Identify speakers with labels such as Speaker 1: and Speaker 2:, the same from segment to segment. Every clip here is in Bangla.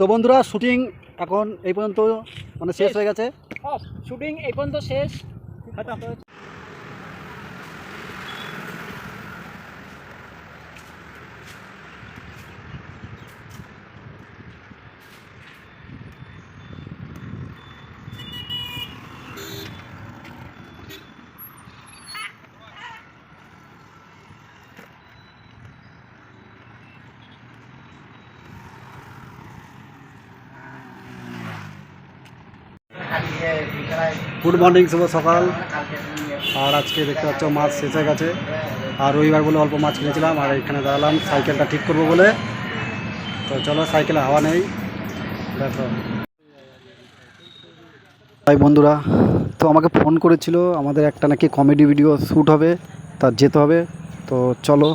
Speaker 1: তো বন্ধুরা শুটিং এখন এই পর্যন্ত মানে শেষ হয়ে গেছে।
Speaker 2: শুটিং এই পর্যন্ত শেষ।
Speaker 1: গুড মর্নিং শুভ সকাল। আর আজকে দেখতে পাচ্ছ মাছ শেষ হয়ে গেছে। আর রবিবার বলে অল্প মাছ কিনেছিলাম, আর এখানে দাঁড়ালাম, সাইকেলটা ঠিক করব বলে। তো চলো, সাইকেলে হাওয়া নেই। দেখো। তাই বন্ধুরা, তো আমাকে ফোন করেছিল, আমাদের একটা নাকি কমেডি ভিডিও শ্যুট হবে, তার যেতে হবে। তো চলো,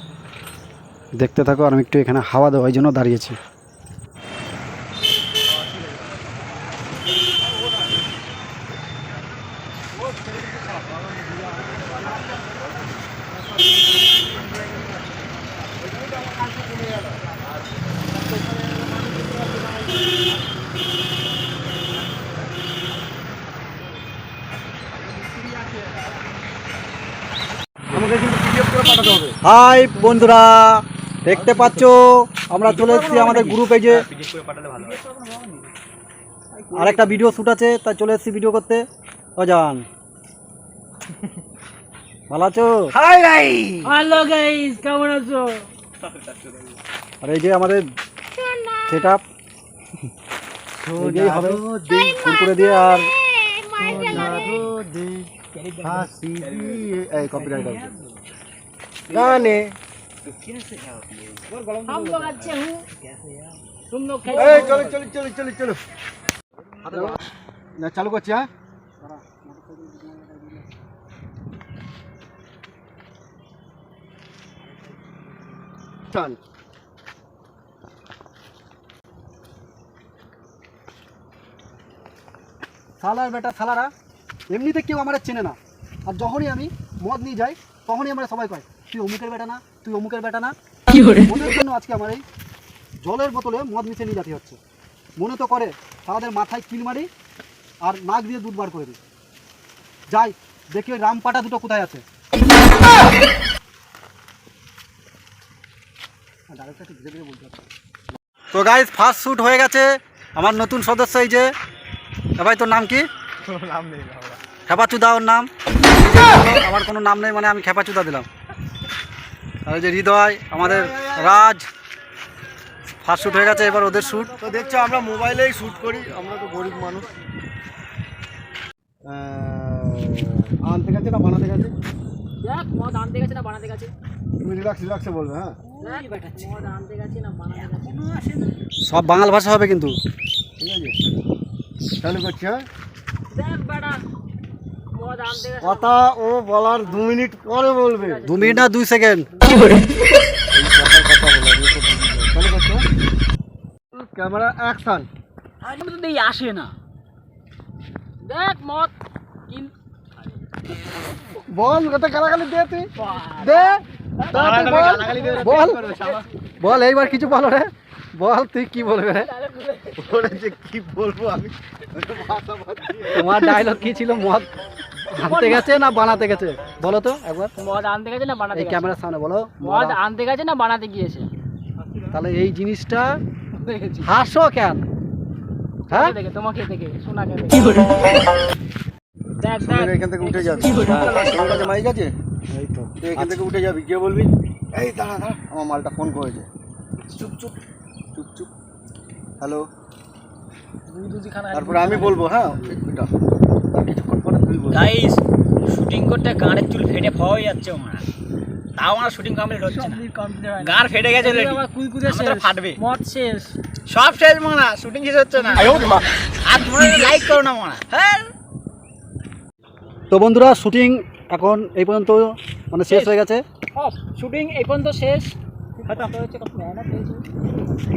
Speaker 1: দেখতে থাকো, আর আমি একটু এখানে হাওয়া দেওয়ার জন্য দাঁড়িয়েছি। হাই বন্ধুরা দেখতে পাচ্ছ? আমরা চলে এসেছি আমাদের গ্রুপ এই যে আর একটা ভিডিও শ্যুট আছে তাই চলে এসেছি ভিডিও করতে। অজান। ভালো আছো?
Speaker 2: হাই গাই হ্যালো গাইস কেমন আছো?
Speaker 1: আর এই যে আমাদের সেট আপ হবে কুরকুরে দিয়ে আর এই কপিরাইট আছে। গানে
Speaker 2: हम लोग अच्छे हूँ तुम लोग
Speaker 1: এই চলো চলো চলো চলো চলো না, চালু করছি হ্যাঁ চল সালার বেটা সালারা এমনিতে কেউ আমার চেনে না আর যখনই আমি মদ নিয়ে যাই তখনই আমরা সবাই কয় তুই অমুকের বেটা না তুই অমুকের বেটা না। মনের জন্য আজকে আমার এই জলের বোতলে মদ মিশে নিয়ে যেতে হচ্ছে। মনে তো করে তাদের মাথায় কিল মারি আর নাক দিয়ে দুধ বার করে দিই। যাই দেখি ওই রামপাটা দুটো কোথায় আছে। তো গাইজ ফার্স্ট শ্যুট হয়ে গেছে আমার নতুন সদস্য এই যে। এ ভাই তোর নাম কি? খেপাচুদা ওর নাম। আমার কোনো নাম নেই মানে আমি খেপাচুদা দিলাম। আর যে হৃদয় আমাদের রাজ ফার্স্ট শ্যুট হয়ে গেছে এবার ওদের শ্যুট
Speaker 3: তো দেখছ আমরা মোবাইলেই শ্যুট করি আমরা তো গরিব মানুষ।
Speaker 1: আনতে গেছে না বানাতে গেছে?
Speaker 2: দেখ মদ আনতে গেছে না বানাতে গেছে।
Speaker 3: তুমি রিল্যাক্স রিল্যাক্সে বলবে হ্যাঁ?
Speaker 2: মদ আনতে গেছে না
Speaker 1: সব বাঙাল ভাষা হবে কিন্তু।
Speaker 3: ঠিক আছে। চালু করছি হ্যাঁ?
Speaker 2: দেখ বেটা মদ আনতে
Speaker 3: কথা ও বলার দু মিনিট পরে বলবে।
Speaker 1: দু মিনিট না দুই সেকেন্ড।
Speaker 3: Camera action.
Speaker 2: তো দেই আসে না। দেখ কিন
Speaker 3: বল কথা গালাগালি দে তুই। দে বল। বল।
Speaker 1: বল এইবার কিছু বলো রে। বল তুই কি বলবে রে?
Speaker 3: কি বলব আমি।
Speaker 1: তোমার ডায়লগ কি ছিল মদ? আনতে গেছে না বানাতে গেছে? বলো তো একবার।
Speaker 2: মদ আনতে গেছে না বানাতে
Speaker 1: এই
Speaker 2: গেছে?
Speaker 1: ক্যামেরার সামনে বলো।
Speaker 2: মদ আনতে গেছে না বানাতে গিয়েছে?
Speaker 1: তাহলে এই জিনিসটা হাসো কেন? হ্যাঁ?
Speaker 2: দেখে তোমাকে দেখে শোনাকে দেখ দেখ।
Speaker 3: তুমি এখান থেকে উঠে যাবি তোমার কাছে মাইক আছে?
Speaker 1: এই তো।
Speaker 3: তুই এখান থেকে উঠে যাবি গিয়ে বলবি এই দাঁড়া দাঁড়া। আমার মালটা ফোন করেছে। চুপ চুপ চুপ চুপ। হ্যালো? তারপরে আমি বলব হ্যাঁ কিছুক্ষণ পরে তুই
Speaker 4: গাইস শুটিং করতে গানের চুল ফেটে ফ হয়ে যাচ্ছে আমার। তাও আমার শুটিং কমপ্লিট হচ্ছে না। গান ফেটে গেছে।
Speaker 2: আমার
Speaker 4: ফাটবে।
Speaker 2: মদ শেষ।
Speaker 4: সব শেষ মানা শুটিং শেষ হচ্ছে না। আর তোমরা লাইক করো না মানা। হ্যাঁ।
Speaker 1: তো বন্ধুরা শুটিং এখন এই পর্যন্ত মানে শেষ হয়ে গেছে।
Speaker 2: শুটিং এই পর্যন্ত শেষ। হয়েছে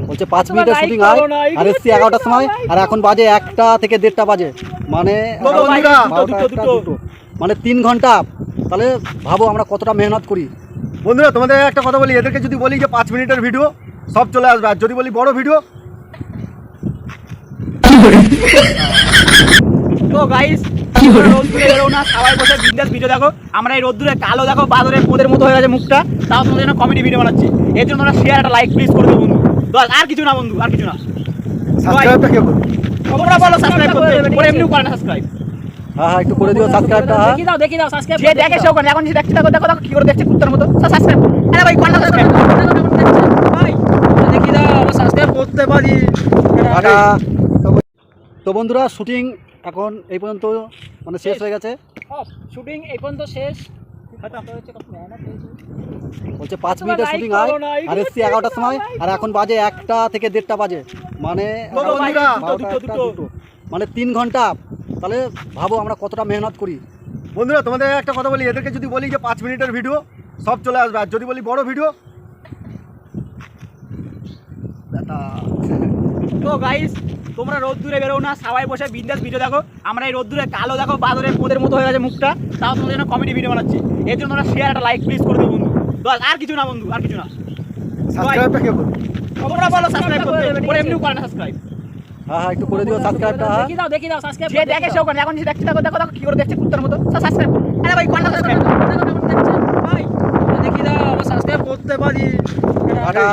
Speaker 1: বলছে পাঁচ মিনিটের শুটিং হয় আর এসছি এগারোটার সময় আর এখন বাজে একটা থেকে দেড়টা বাজে। মানে। মানে তিন ঘণ্টা। তাহলে ভাবো আমরা কতটা মেহনত করি।
Speaker 3: বন্ধুরা তোমাদের একটা কথা বলি এদেরকে যদি বলি যে পাঁচ মিনিটের ভিডিও সব চলে আসবে। আর যদি বলি বড় ভিডিও
Speaker 4: তো গাইস রোদ্দুরে বেরো না সবাই বসে বিন্দাস ভিডিও দেখো। আমরা এই রোদ্দুরে কালো দেখো বাদরের পোদের মতো হয়ে গেছে মুখটা তাও তোমাদের জন্য কমেডি ভিডিও বানাচ্ছি। এর জন্য তোমরা শেয়ার একটা লাইক প্লিজ করে দেবো বন্ধু। বস আর কিছু না বন্ধু আর কিছু না।
Speaker 3: সাবস্ক্রাইবটা কে করবে?
Speaker 4: তোমরা বলো সাবস্ক্রাইব করতে ওরা এমনিও করে না সাবস্ক্রাইব
Speaker 1: হ্যাঁ হ্যাঁ একটু করে দিও সাবস্ক্রাইবটা হ্যাঁ।
Speaker 2: দেখি দাও দেখি দাও সাবস্ক্রাইব
Speaker 4: যে দেখে করে এখন যে দেখছি দেখো দেখো দেখো কি করে দেখছে কুত্তার মতো। সাবস্ক্রাইব আরে ভাই কোনটা সাবস্ক্রাইব
Speaker 2: ভাই দেখি দাও সাবস্ক্রাইব করতে পারি।
Speaker 1: তো বন্ধুরা শুটিং এখন এই পর্যন্ত মানে শেষ হয়ে গেছে?
Speaker 2: শুটিং এই পর্যন্ত শেষ।
Speaker 1: বলছে পাঁচ মিনিটের শুটিং হয় আর এসছি এগারোটার সময় আর এখন বাজে একটা থেকে দেড়টা বাজে। মানে। মানে তিন ঘণ্টা। তাহলে ভাবো আমরা কতটা মেহনত করি।
Speaker 3: বন্ধুরা তোমাদের একটা কথা বলি এদেরকে যদি বলি যে পাঁচ মিনিটের ভিডিও সব চলে আসবে। আর যদি বলি বড় ভিডিও
Speaker 4: তো গাইস তোমরা রোদ্দুরে বেরো না সবাই বসে বিন্দাস ভিডিও দেখো। আমরা এই রোদ্দুরে কালো দেখো বাদরের পোদের মতো হয়ে গেছে মুখটা। তাও তোমাদের জন্য কমেডি ভিডিও বানাচ্ছি। এর জন্য তোমরা শেয়ার একটা লাইক প্লিজ করে দেবো বন্ধু। বস আর কিছু না বন্ধু আর কিছু না।
Speaker 3: সাবস্ক্রাইবটা কে করবে
Speaker 4: তোমরা বলো সাবস্ক্রাইব করতে। ওরা এমনিও করে না সাবস্ক্রাইব
Speaker 1: হ্যাঁ হ্যাঁ একটু করে দিও সাবস্ক্রাইবটা হ্যাঁ।
Speaker 2: দেখি দাও দেখি দাও সাবস্ক্রাইব
Speaker 4: যে দেখে সেও করে এখন যে দেখছি দেখো দেখো দেখো কি করে দেখছে কুত্তার মতো। সাবস্ক্রাইব আরে ভাই কোনটা সাবস্ক্রাইব
Speaker 2: ভাই দেখি দাও আমরা সাবস্ক্রাইব করতে পারি।
Speaker 1: টাটা